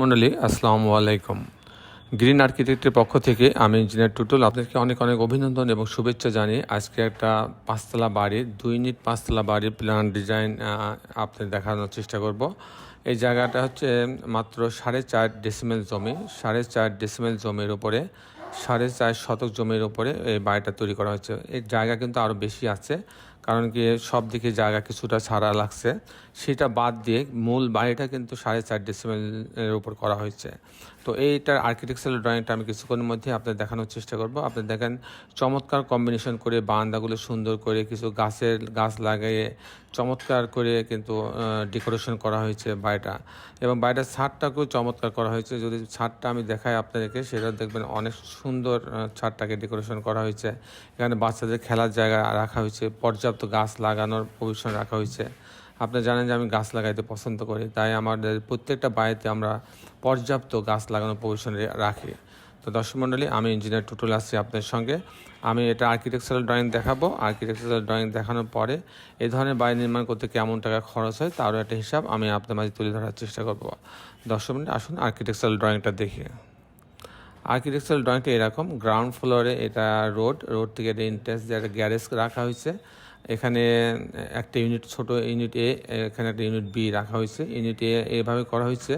মন্ডলী, আসসালামু আলাইকুম। গ্রিন আর্কিটেক্টের পক্ষ থেকে আমি ইঞ্জিনিয়ার টুটুল আপনাদেরকে অনেক অনেক অভিনন্দন এবং শুভেচ্ছা জানিয়ে আজকে একটা পাঁচতলা বাড়ির দুই ইউনিট পাঁচতলা বাড়ির প্ল্যান ডিজাইন আপনাদের দেখানোর চেষ্টা করব। এই জায়গাটা হচ্ছে মাত্র সাড়ে চার ডেসিমেল জমি, সাড়ে চার ডেসিমেল জমির উপরে, সাড়ে চার শতক জমির উপরে এই বাড়িটা তৈরি করা হয়েছে। এই জায়গা কিন্তু আরও বেশি আছে। কারণ কি সব দিকে জায়গা কিছুটা ছাড়া লাগছে। সেটা বাদ দিয়ে মূল বাড়িটা কিন্তু সাড়ে চার ডেসিমেলের উপর করা হয়েছে। তো এইটার আর্কিটেকচারাল ড্রয়িংটা আমি কিছুক্ষণের মধ্যে আপনার দেখানোর চেষ্টা করব। আপনি দেখেন, চমৎকার কম্বিনেশন করে বারান্দাগুলো সুন্দর করে কিছু গাছের গাছ লাগিয়ে চমৎকার করে কিন্তু ডেকোরেশন করা হয়েছে বাড়িটা। এবং বাড়িটার ছাদটাকেও চমৎকার করা হয়েছে। যদি ছাদটা আমি দেখাই আপনাদেরকে, সেটা দেখবেন অনেক সুন্দর ছাদটাকে ডেকোরেশন করা হয়েছে। এখানে বাচ্চাদের খেলার জায়গা রাখা হয়েছে, পর্যাপ্ত গাছ লাগানোর প্রভিশন রাখা হয়েছে। আপনি জানেন যে আমি গাছ লাগাইতে পছন্দ করি, তাই আমাদের প্রত্যেকটা বাড়িতে আমরা পর্যাপ্ত গাছ লাগানোর প্রভিশন রাখি। তো দর্শক মণ্ডলী আমি ইঞ্জিনিয়ার টুটুল আসছি আপনাদের সঙ্গে। আমি এটা আর্কিটেকচারাল ড্রয়িং দেখাবো। আর্কিটেকচারাল ড্রয়িং দেখানোর পরে এই ধরনের বাড়ি নির্মাণ করতে কেমন টাকা খরচ হয় তারও একটা হিসাব আমি আপনার মাঝে তুলে ধরার চেষ্টা করব। দর্শক মণ্ডলী আসুন আর্কিটেকচারাল ড্রয়িংটা দেখি। আর্কিটেকচারাল ড্রয়িংটা এরকম গ্রাউন্ড ফ্লোরে এটা রোড রোড থেকে একটা ইন্টারেস যে একটা গ্যারেজ রাখা হয়েছে এখানে একটা ইউনিট ছোট ইউনিট এ এখানে একটা ইউনিট বি রাখা হয়েছে। ইউনিট এ এভাবে করা হয়েছে।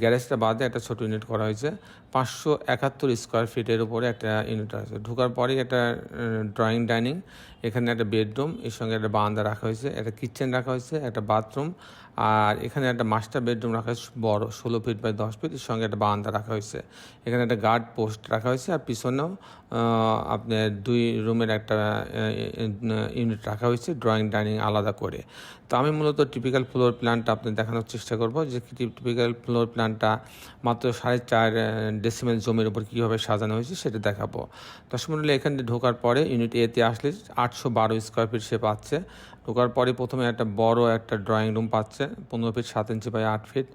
গ্যারেজটা বাদে একটা ছোট ইউনিট করা হয়েছে। পাঁচশো একাত্তর স্কোয়ার ফিটের উপরে একটা ইউনিট আছে। ঢোকার পরেই একটা ড্রয়িং ডাইনিং এখানে একটা বেডরুম এর সঙ্গে একটা বারান্দা রাখা হয়েছে, একটা কিচেন রাখা হয়েছে, একটা বাথরুম আর এখানে একটা মাস্টার বেডরুম রাখা হয়েছে, বড়, ষোলো ফিট বাই দশ ফিট এর সঙ্গে একটা বারান্দা রাখা হয়েছে। এখানে একটা গার্ড পোস্ট রাখা হয়েছে, আর পিছনেও আপনার দুই রুমের একটা ইউনিট রাখা হয়েছে ড্রয়িং ডাইনিং আলাদা করে। তো আমি মূলত টিপিক্যাল ফ্লোর প্ল্যানটা আপনি দেখানোর চেষ্টা করব, যে টিপিক্যাল ফ্লোর প্ল্যানটা মাত্র সাড়ে চার ডেসিমেল জমির উপর কীভাবে সাজানো হয়েছে সেটা দেখাবো। দর্শক মন্ডলী, এখানে ঢোকার পরে ইউনিট এতে আসলে আটশো বারো স্কোয়ার ফিট সে পাচ্ছে ঢোকার পরে প্রথমে একটা বড় একটা ড্রয়িং রুম পাচ্ছে, পনেরো ফিট সাত ইঞ্চি বাই আট ফিট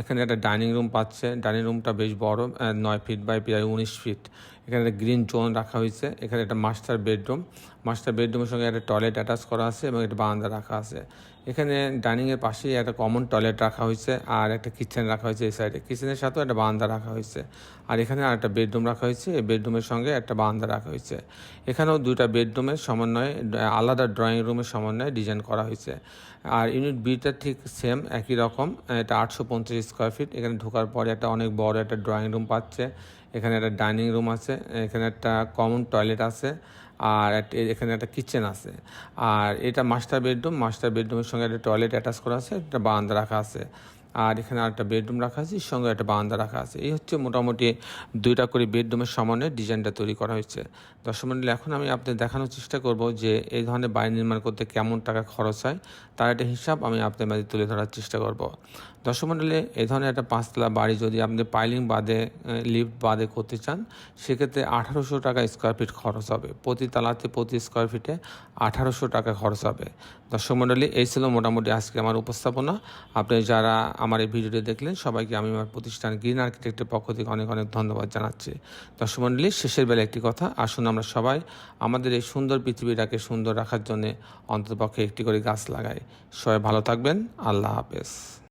এখানে একটা ডাইনিং রুম পাচ্ছে ডাইনিং রুমটা বেশ বড় নয় ফিট বাই প্রায় উনিশ ফিট এখানে একটা গ্রিন জোন রাখা হয়েছে। এখানে একটা মাস্টার বেডরুম। মাস্টার বেডরুমের সঙ্গে একটা টয়লেট অ্যাটাচ করা আছে এবং একটা বারান্দা রাখা আছে। এখানে ডাইনিংয়ের পাশেই একটা কমন টয়লেট রাখা হয়েছে আর একটা কিচেন রাখা হয়েছে এই সাইডে। কিচেনের সাথেও একটা বারান্দা রাখা হয়েছে। আর এখানে আর একটা বেডরুম রাখা হয়েছে। এই বেডরুমের সঙ্গে একটা বারান্দা রাখা হয়েছে। এখানেও দুইটা বেডরুমের সমন্বয়ে, আলাদা ড্রয়িং রুমের সমন্বয়ে ডিজাইন করা হয়েছে। আর ইউনিট বিটা ঠিক সেম, একই রকম। এটা আটশো পঞ্চাশ স্কোয়ার ফিট। এখানে ঢোকার পরে একটা অনেক বড় একটা ড্রয়িং রুম পাচ্ছে। এখানে একটা ডাইনিং রুম আছে, এখানে একটা কমন টয়লেট আছে, আর এখানে একটা কিচেন আছে। আর এটা মাস্টার বেডরুম, মাস্টার বেডরুমের সঙ্গে একটা টয়লেট অ্যাটাচ করা আছে, একটা বারান্দা রাখা আছে। আর এখানে আরেকটা বেডরুম রাখা আছে সঙ্গে একটা বারান্দা রাখা আছে। এই হচ্ছে মোটামুটি দুইটা করে বেডরুমের সমানে ডিজাইনটা তৈরি করা হয়েছে। দর্শক মন্ডলী, এখন আমি আপনাদের দেখানোর চেষ্টা করব যে এই ধরনের বাড়ি নির্মাণ করতে কেমন টাকা খরচ হয়, তার একটা হিসাব আমি আপনাদের মাঝে তুলে ধরার চেষ্টা করব। দর্শক মন্ডলী, এই ধরনের একটা পাঁচতলা বাড়ি যদি আপনি পাইলিং বাদে লিফট বাদে করতে চান, সেক্ষেত্রে আঠারোশো টাকা স্কোয়ার ফিট খরচ হবে। প্রতি তালাতে প্রতি স্কোয়ার ফিটে আঠারোশো টাকা খরচ হবে। দর্শক মন্ডলী, এই ছিল মোটামুটি আজকে আমার উপস্থাপনা। আপনি যারা আমার এই ভিডিওটি দেখলেন। সবাইকে আমি আমার প্রতিষ্ঠান গ্রিন আর্কিটেক্টের পক্ষ থেকে অনেক অনেক ধন্যবাদ জানাচ্ছি। দর্শক মন্ডলী, শেষের বেলা একটি কথা। আসুন আমরা সবাই আমাদের এই সুন্দর পৃথিবীটাকে সুন্দর রাখার জন্য অন্ততপক্ষে একটি করে গাছ লাগাই। সবাই ভালো থাকবেন। আল্লাহ হাফেজ।